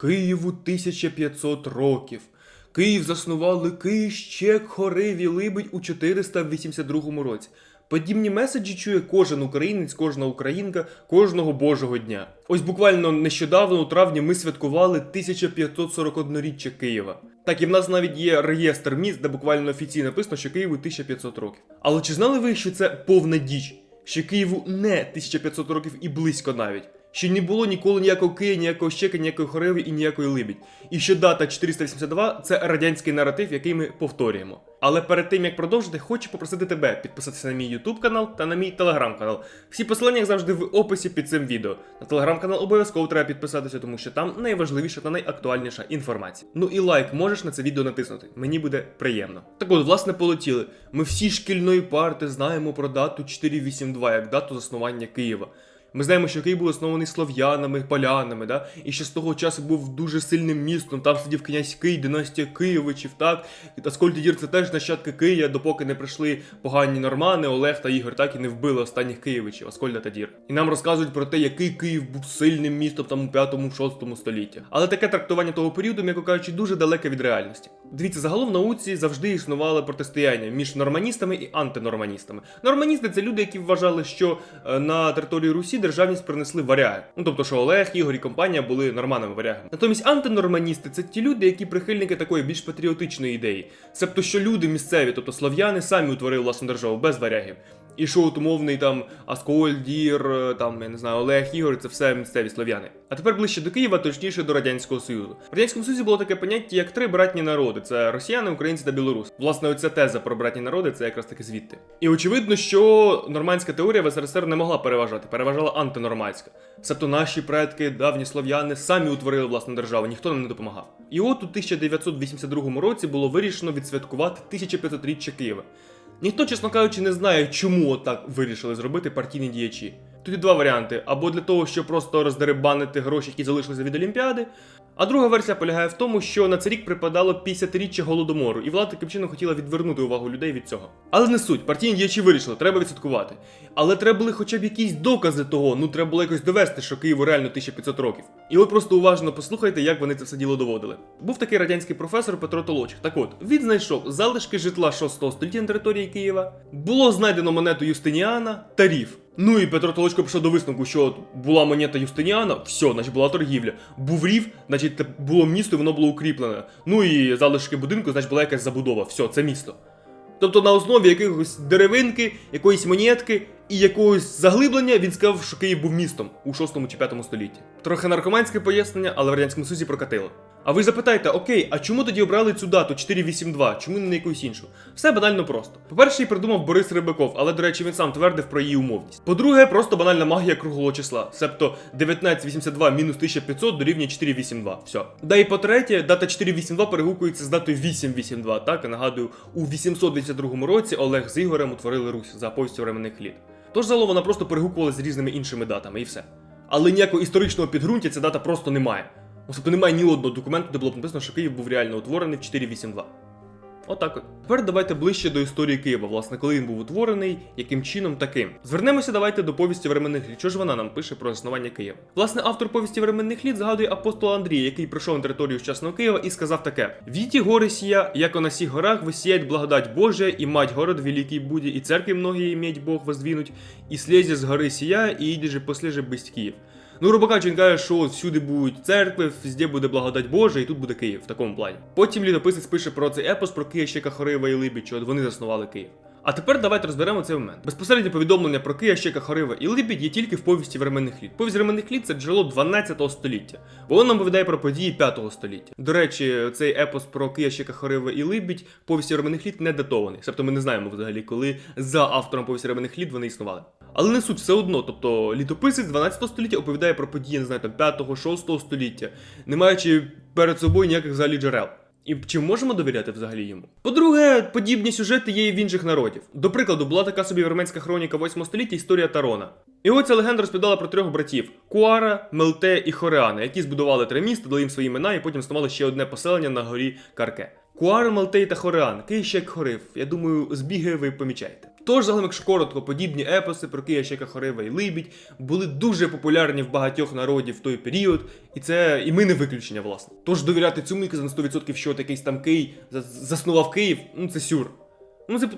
Києву 1500 років. Київ заснували Київщек, Хорив і Либідь у 482 році. Подібні меседжі чує кожен українець, кожна українка, кожного божого дня. Ось буквально нещодавно, у травні, ми святкували 1541-річчя Києва. Так, і в нас навіть є реєстр міст, де буквально офіційно написано, що Києву 1500 років. Але чи знали ви, що це повна діч? Що Києву не 1500 років і близько навіть. Що не було ніколи ніякого Києва, ніякого Щека, ніякої Хореви і ніякої Либідь. І що дата 482 це радянський наратив, який ми повторюємо. Але перед тим як продовжити, хочу попросити тебе підписатися на мій YouTube канал та на мій телеграм канал. Всі посилання як завжди в описі під цим відео. На телеграм канал обов'язково треба підписатися, тому що там найважливіша та найактуальніша інформація. Ну і лайк можеш на це відео натиснути. Мені буде приємно. Так от, власне, полетіли. Ми всі шкільної парти знаємо про дату 482 як дату заснування Києва. Ми знаємо, що Київ був оснований слов'янами, полянами, да? і ще з того часу був дуже сильним містом. Там сидів князь Кий, династія Києвичів, так. Аскольд це теж нащадки Кия, допоки не прийшли погані нормани, Олег та Ігор так і не вбили останніх Києвичів, Аскольда та Дір. І нам розказують про те, який Київ був сильним містом там у 5-6 столітті. Але таке трактування того періоду, м'яко кажучи, дуже далеке від реальності. Дивіться, загалом в науці завжди існувало протистояння між норманістами і антинорманістами. Норманісти це люди, які вважали, що е, на території Русі державність принесли варяги. Ну тобто, що Олег, Ігор і компанія були норманами варягами. Натомість антинорманісти це ті люди, які прихильники такої більш патріотичної ідеї. Себто, що люди місцеві, тобто слов'яни, самі утворили власну державу без варягів. І що от умовний там Аскольд, Дір, е, там я не знаю, Олег, Ігор, це все місцеві слов'яни. А тепер ближче до Києва, точніше до Радянського Союзу. В Радянському Союзі було таке поняття, як три братні народи: це росіяни, українці та білоруси. Власне, оця теза про братні народи це якраз таки звідти. І очевидно, що нормандська теорія в СРСР не могла переважати, переважала антинормандська. Себто наші предки, давні слов'яни, самі утворили власну державу, ніхто нам не допомагав. І от у 1982 році було вирішено відсвяткувати 1500-річчя Києва. Ніхто, чесно кажучи, не знає, чому так вирішили зробити партійні діячі. Тут є два варіанти: або для того, щоб просто роздеребанити гроші, які залишилися від Олімпіади. А друга версія полягає в тому, що на цей рік припадало 50-річчя голодомору, і влада таким чином хотіла відвернути увагу людей від цього. Але не суть, партійні діячі вирішили, треба відсвяткувати. Але треба були хоча б якісь докази того, ну треба було якось довести, що Києву реально 1500 років. І от просто уважно послухайте, як вони це все діло доводили. Був такий радянський професор Петро Толочих. Так от, він знайшов залишки житла 6 століття на території Києва, було знайдено монету Юстиніана, тариф. Ну і Петро Толочко пішов до висновку, що була монета Юстиніана, все, значить була торгівля. Був рів, значить було місто, і воно було укріплене. Ну і залишки будинку, значить була якась забудова. Все, це місто. Тобто на основі якихось деревинки, якоїсь монетки і якогось заглиблення він сказав, що Київ був містом у 6 чи 5 столітті. Трохи наркоманське пояснення, але в радянському Союзі прокатило. А ви запитаєте, окей, а чому тоді обрали цю дату 482? Чому не на якусь іншу? Все банально просто. По-перше, її придумав Борис Рибаков, але, до речі, він сам твердив про її умовність. По-друге, просто банальна магія круглого числа. Себто 1982 мінус 1500 дорівнює 482. Все. Да і по-третє, дата 482 перегукується з датою 882. Так, нагадую, у 882 році Олег з Ігорем утворили Русь за повістю временних літ. Тож загалом вона просто перегукувалася з різними іншими датами і все. Але ніякого історичного підґрунтя ця дата просто немає. Тобто немає ні одного документу, де було б написано, що Київ був реально утворений в 482. Отак от. Тепер давайте ближче до історії Києва, власне, коли він був утворений, яким чином таким. Звернемося давайте до повісті временних літ. Що ж вона нам пише про заснування Києва? Власне, автор повісті временних літ згадує апостола Андрія, який прийшов на територію сучасного Києва і сказав таке: Віті гори сія, як на всіх горах висіять благодать Божия, і мать город великий буде, і церкви многие иметь Бог воздвинуть, і слезе з гори сія, і іде же послеже бысть Київ. Ну, грубо він каже, що всюди будуть церкви, везде буде благодать Божа, і тут буде Київ в такому плані. Потім літописець пише про цей епос про Кия Щека Хорива і Либідь, що вони заснували Київ. А тепер давайте розберемо цей момент. Безпосереднє повідомлення про Кия Щека Хорива і Либідь є тільки в повісті временних літ. Повість временних літ це джерело 12 століття. Воно нам повідає про події 5 століття. До речі, цей епос про Кия Щека Хорива і Либідь повісті временних літ не датований. Тобто ми не знаємо взагалі, коли за автором повісті временних літ вони існували. Але не суть все одно, тобто літописець 12 століття оповідає про події, не знаю, там 5-6 століття, не маючи перед собою ніяких взагалі джерел. І чи можемо довіряти взагалі йому? По-друге, подібні сюжети є і в інших народів. До прикладу, була така собі вірменська хроніка 8 століття історія Тарона. І ось ця легенда розповідала про трьох братів: Куара, Мелте і Хореана, які збудували три міста, дали їм свої імена і потім становили ще одне поселення на горі Карке. Куара, Малтей та Хореан, Кий ще як хорив. Я думаю, збіги ви помічаєте. Тож, загалом, якщо коротко, подібні епоси про Кия Щека Хорива і Либідь були дуже популярні в багатьох народів в той період, і це і ми не виключення, власне. Тож довіряти цьому і казати на 100%, що от якийсь там Кий заснував Київ, ну це сюр. Ну, це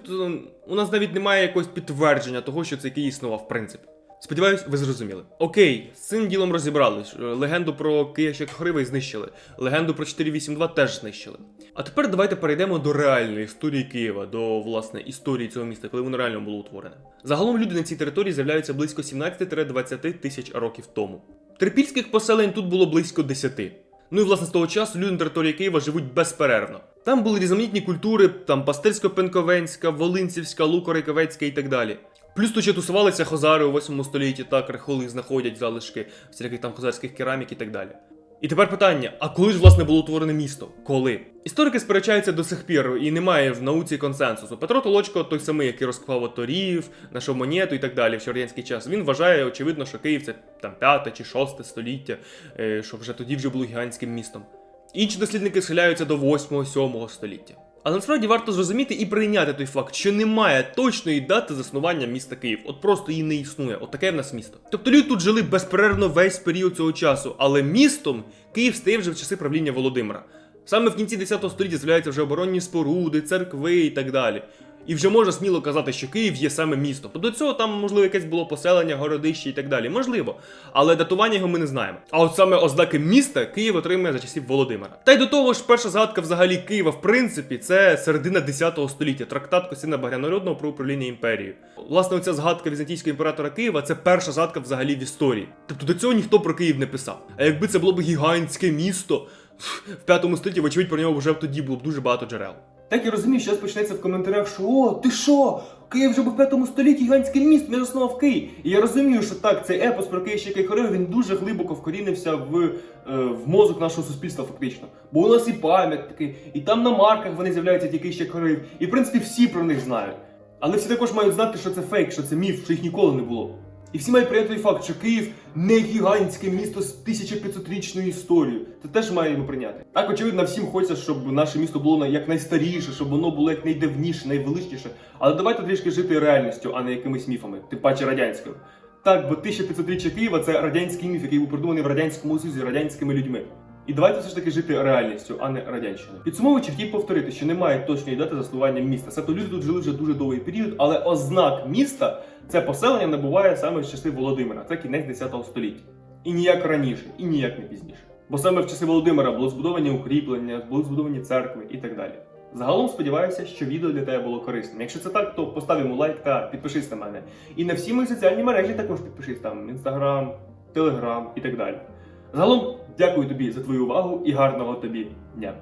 у нас навіть немає якогось підтвердження того, що цей Київ існував, в принципі. Сподіваюсь, ви зрозуміли. Окей, з цим ділом розібрались. Е, Легенду про Кия Щек знищили. Легенду про 482 теж знищили. А тепер давайте перейдемо до реальної історії Києва, до власне історії цього міста, коли воно реально було утворене. Загалом люди на цій території з'являються близько 17-20 тисяч років тому. Трипільських поселень тут було близько 10. Ну і власне з того часу люди на території Києва живуть безперервно. Там були різноманітні культури, там пастирсько-пенковенська, волинцівська, лукорейковецька і так далі. Плюс тут ще тусувалися хозари у 8 столітті, так археологи знаходять залишки всіляких там хозарських керамік і так далі. І тепер питання: а коли ж власне було утворене місто? Коли? Історики сперечаються до сих пір, і немає в науці консенсусу. Петро Толочко, той самий, який розкопав Оторів, нашов монету і так далі в радянський час. Він вважає, очевидно, що Київ це там 5 чи 6 століття, е, що вже тоді вже було гігантським містом. Інші дослідники схиляються до 8-7 століття. Але насправді варто зрозуміти і прийняти той факт, що немає точної дати заснування міста Київ. От просто її не існує. От таке в нас місто. Тобто люди тут жили безперервно весь період цього часу, але містом Київ стає вже в часи правління Володимира. Саме в кінці 10 століття з'являються вже оборонні споруди, церкви і так далі. І вже можна сміло казати, що Київ є саме місто. До цього там, можливо, якесь було поселення, городище і так далі. Можливо. Але датування його ми не знаємо. А от саме ознаки міста Київ отримує за часів Володимира. Та й до того ж, перша згадка взагалі Києва, в принципі, це середина 10 століття, трактат Костяна Багрянародного про управління імперією. Власне, оця згадка візантійського імператора Києва це перша згадка взагалі в історії. Тобто до цього ніхто про Київ не писав. А якби це було б гігантське місто, в 5 столітті, вочевидь, про нього вже тоді було б дуже багато джерел. Так і розумію, що почнеться в коментарях, що о, ти що? Київ вже був в 5 столітті гігантське місто, не заснував Київ. І я розумію, що так, цей епос про Київ ще Кайхорив, він дуже глибоко вкорінився в, е, в мозок нашого суспільства, фактично. Бо у нас і пам'ятники, і там на марках вони з'являються тільки ще Кайхорив. І в принципі всі про них знають. Але всі також мають знати, що це фейк, що це міф, що їх ніколи не було. І всі мають прийняти той факт, що Київ не гігантське місто з 1500-річною історією. Це теж маємо прийняти. Так, очевидно, всім хочеться, щоб наше місто було як найстаріше, щоб воно було як найдавніше, найвеличніше. Але давайте трішки жити реальністю, а не якимись міфами, тим паче радянською. Так, бо 1500-річчя Києва це радянський міф, який був придуманий в радянському Союзі радянськими людьми. І давайте все ж таки жити реальністю, а не радянщиною. Підсумовуючи, хотів повторити, що немає точної дати заснування міста. Тобто люди тут жили вже дуже довгий період, але ознак міста це поселення набуває саме з часи Володимира, це кінець 10 століття. І ніяк раніше, і ніяк не пізніше. Бо саме в часи Володимира були збудовані укріплення, були збудовані церкви і так далі. Загалом сподіваюся, що відео для тебе було корисним. Якщо це так, то постав йому лайк та підпишись на мене. І на всі мої соціальні мережі також підпишись там: Інстаграм, Телеграм і так далі. Загалом, дякую тобі за твою увагу і гарного тобі дня.